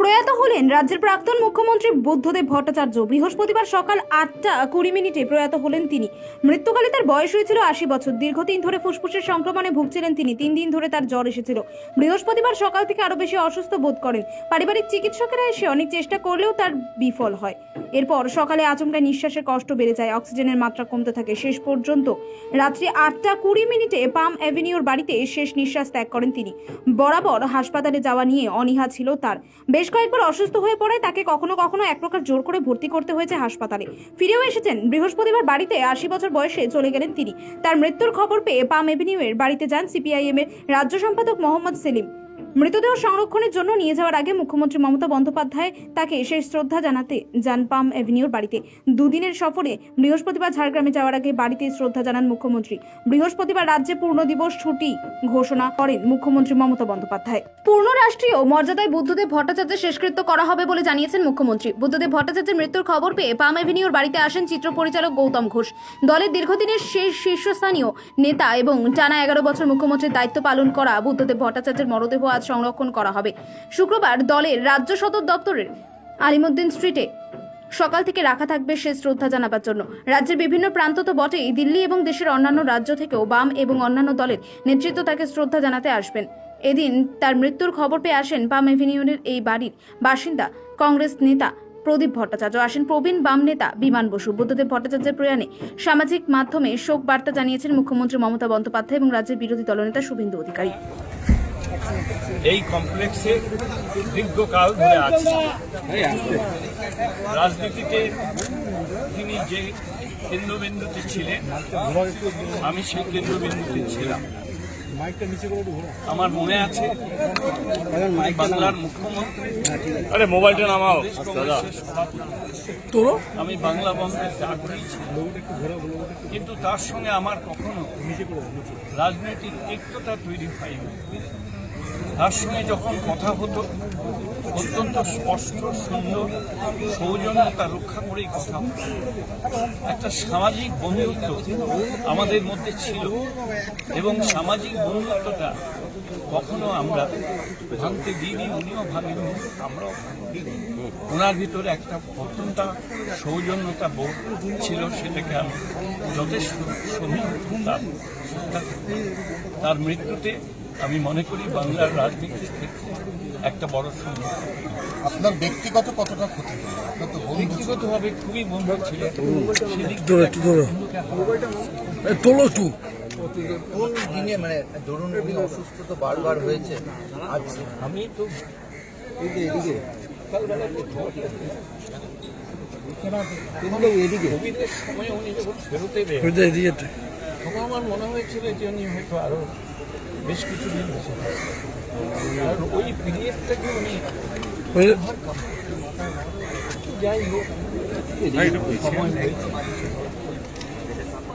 প্রয়াত হলেন রাজ্যের প্রাক্তন মুখ্যমন্ত্রী বুদ্ধদেব ভট্টাচার্য। বৃহস্পতিবার সকাল আটটা কুড়ি মিনিটে প্রয়াত হলেন তিনি। মৃত্যুকালে তার বয়স হয়েছিল আশি বছর। দীর্ঘদিন ধরে ফুসফুসের সংক্রমণে ভুগছিলেন তিনি। তিন দিন ধরে তার জ্বর এসেছিল। বৃহস্পতিবার সকাল থেকে আরও বেশি অসুস্থ বোধ করেন। পারিবারিক চিকিৎসকেরা এসে অনেক চেষ্টা করলেও তার বিফল হয়। এরপর সকালে আচমকা নিঃশ্বাসের কষ্ট বেড়ে যায়। অক্সিজেনের মাত্রা কমতে থাকে। শেষ পর্যন্ত রাত্রি আটটা কুড়ি মিনিটে পাম অ্যাভিনিউর বাড়িতে শেষ নিঃশ্বাস ত্যাগ করেন তিনি। বরাবর হাসপাতালে যাওয়া নিয়ে অনীহা ছিল তার। বেশ কয়েকবার অসুস্থ হয়ে পড়ায় তাকে কখনো কখনো এক প্রকার জোর করে ভর্তি করতে হয়েছে হাসপাতালে। ফিরেও এসেছেন। বৃহস্পতিবার বাড়িতে আশি বছর বয়সে চলে গেলেন তিনি। তার মৃত্যুর খবর পেয়ে পাম এভিনিউয়ের বাড়িতে যান সিপিআইএম এর রাজ্য সম্পাদক মোহাম্মদ সেলিম। মৃতদেহ সংরক্ষণের জন্য নিয়ে যাওয়ার আগে মুখ্যমন্ত্রী মমতা বন্দ্যোপাধ্যায় তাকে শেষ শ্রদ্ধা জানাতে যান পাম অ্যাভিনিউর বাড়িতে। দুদিনের সফরে বৃহস্পতিবার ঝাড়গ্রামে যাওয়ার আগে বাড়িতে শ্রদ্ধা জানান মুখ্যমন্ত্রী। বৃহস্পতিবার রাজ্যে পূর্ণ দিবস ছুটি ঘোষণা করেন মুখ্যমন্ত্রী মমতা বন্দ্যোপাধ্যায়। পূর্ণ রাষ্ট্রীয় মর্যাদায় বুদ্ধদেব ভট্টাচার্যের শেষকৃত্য করা হবে বলে জানিয়েছেন মুখ্যমন্ত্রী। বুদ্ধদেব ভট্টাচার্যের মৃত্যুর খবর পেয়ে পাম অ্যাভিনিউর বাড়িতে আসেন চিত্র পরিচালক গৌতম ঘোষ। দলের দীর্ঘদিনের শেষ শীর্ষস্থানীয় নেতা এবং টানা এগারো বছর মুখ্যমন্ত্রীর দায়িত্ব পালন করা বুদ্ধদেব ভট্টাচার্যের মরদেহ আজ সংরক্ষণ করা হবে। শুক্রবার দলের রাজ্য সদর দপ্তরের আলিমুদ্দিন স্ট্রিটে সকাল থেকে রাখা থাকবে শেষ শ্রদ্ধা জানাবার জন্য। রাজ্যের বিভিন্ন প্রান্ত তো বটেই, দিল্লি এবং দেশের অন্যান্য রাজ্য থেকেও বাম এবং অন্যান্য দলের নেতৃত্ব তাকে শ্রদ্ধা জানাতে আসবেন। এদিন তার মৃত্যুর খবর পেয়ে আসেন বাম এভিনিউনের এই বাড়ির বাসিন্দা, কংগ্রেস নেতা প্রদীপ ভট্টাচার্য। আসেন প্রবীণ বাম নেতা বিমান বসু। বুদ্ধদেব ভট্টাচার্যের প্রয়াণে সামাজিক মাধ্যমে শোক বার্তা জানিয়েছেন মুখ্যমন্ত্রী মমতা বন্দ্যোপাধ্যায় এবং রাজ্যের বিরোধী দলনেতা শুভেন্দু অধিকারী। এই কমপ্লেক্সে দীর্ঘকাল ধরে আছে। রাজনীতিতে তিনি যে কেন্দ্রবিন্দুতে ছিলেন আমি সেই কেন্দ্রবিন্দুতে ছিলাম। আমার মনে আছে বাংলার মুখ্যমন্ত্রী। আরে মোবাইলটা নামাও কংগ্রেসের আমি বাংলা বন্ধের ডাক কিন্তু তার সঙ্গে আমার কখনো রাজনৈতিক তিক্ততা তৈরি হয়নি। তার সঙ্গে যখন কথা হতো অত্যন্ত স্পষ্ট সুন্দর সৌজন্যতা রক্ষা করেই কথা হতো। একটা সামাজিক বন্ধুত্ব আমাদের মধ্যে ছিল এবং সামাজিক বন্ধুত্বটা কখনো আমরা ভাঙতে দিইনি উনিও ভাঙেনি আমরাও ওনার ভিতরে একটা অত্যন্ত সৌজন্যতা বোধ ছিল সেটাকে আমি যথেষ্ট সমীহ তার মৃত্যুতে আমি মনে করি বাংলার রাজনীতির ক্ষেত্রে একটা বড় সমস্যা আপনার ব্যক্তিগত কতটা ক্ষতি ছিল। ব্যক্তিগতভাবে খুবই বন্ধু ছিলেন সেদিক কোন দিনে মানে ধরুন উনি অসুস্থ তো বারবার হয়েছে আজ আমি তো কোভিডের সময় উনি যখন ফেরোতে বের ওইটা তখন আমার মনে হয়েছিল যে উনি হয়তো আরও বেশ কিছুদিন বেঁচে আর ওই পিরিয়ডটাকে উনি যাই হোক সময় হয়েছে।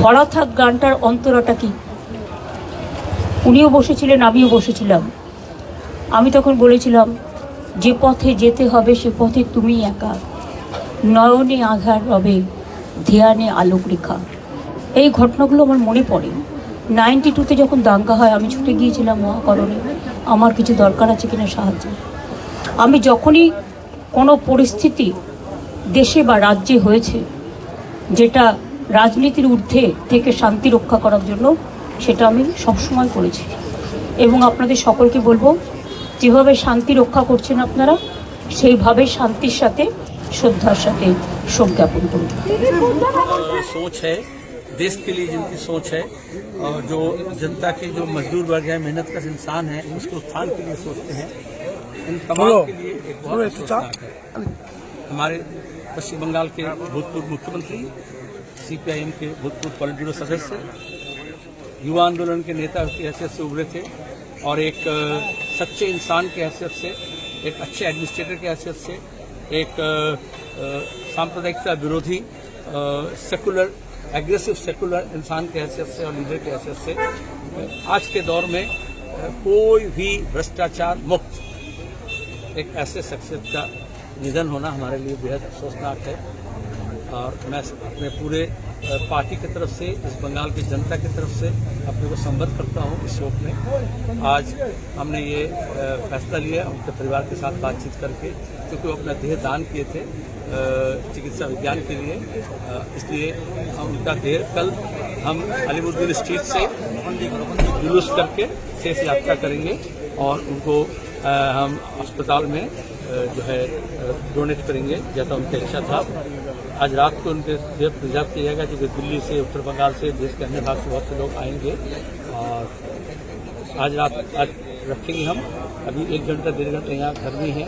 ভরা থাক গানটার অন্তরাটা কি? উনিও বসেছিলেন, আমিও বসেছিলাম। আমি তখন বলেছিলাম, যে পথে যেতে হবে, সে পথে তুমি একা। নয়নে আধার রবে ধ্যানে আলোক রেখা। এই ঘটনাগুলো আমার মনে পড়ে। নাইনটি টুতে যখন দাঙ্গা হয়, আমি ছুটে গিয়েছিলাম মহাকরণে। আমার কিছু দরকার আছে কিনা সাহায্য। আমি যখনই কোনো পরিস্থিতি দেশে বা রাজ্যে হয়েছে, যেটা রাজনীতির ঊর্ধ্বে থেকে শান্তি রক্ষা করার জন্য সেটা আমি সবসময় করেছি এবং আপনাদের সকলকে বলবো যেভাবে শান্তি রক্ষা করছেন আপনারা সেইভাবে শান্তির সাথে শ্রদ্ধার সাথে শোক জ্ঞাপন করুন सोच है देश के लिए जिनकी सोच है और जो जनता के जो मजदूर वर्ग है मेहनत का इंसान है उसके उत्थान के लिए सोचते हैं इन तमाम बोलो। के लिए एक बोलो, बहुत एक तो अफसोसनाक है हमारे पश्चिम बंगाल के भूतपूर्व मुख्यमंत्री सीपीआईएम के भूतपूर्व पॉलिट ब्यूरो सदस्य, युवा आंदोलन के नेता की हैसियत से उभरे थे और एक सच्चे इंसान की हैसियत से, एक अच्छे एडमिनिस्ट्रेटर की हैसियत से, एक सांप्रदायिकता विरोधी सेकुलर एग्रेसिव सेकुलर इंसान की हैसियत से और लीडर की हैसियत से आज के दौर में कोई भी भ्रष्टाचार मुक्त, एक ऐसे शख्सियत का निधन होना हमारे लिए बेहद अफसोसनाक है। और मैं अपने पूरे पार्टी की तरफ़ से, इस बंगाल की जनता की तरफ़ से अपने को संबद्ध करता हूँ इस शोक में। आज हमने ये फैसला लिया, उनके परिवार के साथ बातचीत करके, क्योंकि वो अपना देह दान किए थे चिकित्सा विज्ञान के लिए। इसलिए हम उनका देह कल हम अलीमुद्दीन स्ट्रीट से जुलूस करके शेष यात्रा करेंगे और उनको हम अस्पताल में जो है डोनेट करेंगे, जैसा उनका इच्छा था। आज रात को उनके देह रिज़र्व किया जाएगा, क्योंकि दिल्ली से, उत्तर बंगाल से, देश के अन्य भाग से बहुत से लोग आएँगे। और आज रात, आज रखेंगे हम। अभी एक घंटा, डेढ़ घंटे यहाँ घर में है।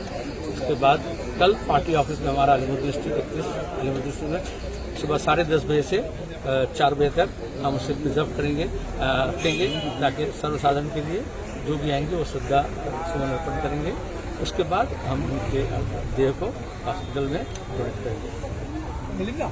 उसके बाद कल पार्टी ऑफ़िस में हमारा अलीमुद्दीन स्ट्रीट इकतीस अलीमुद्दीन स्ट्रीट में सुबह साढ़े दस बजे से चार बजे तक हम उसे प्रिजर्व करेंगे रखेंगे, ताकि सर्वसाधारण के लिए जो भी आएँगे वो श्रद्धा, सुमन अर्पण करेंगे। उसके बाद हम उनके देह को हॉस्पिटल में डोनेट करेंगे। മിലിന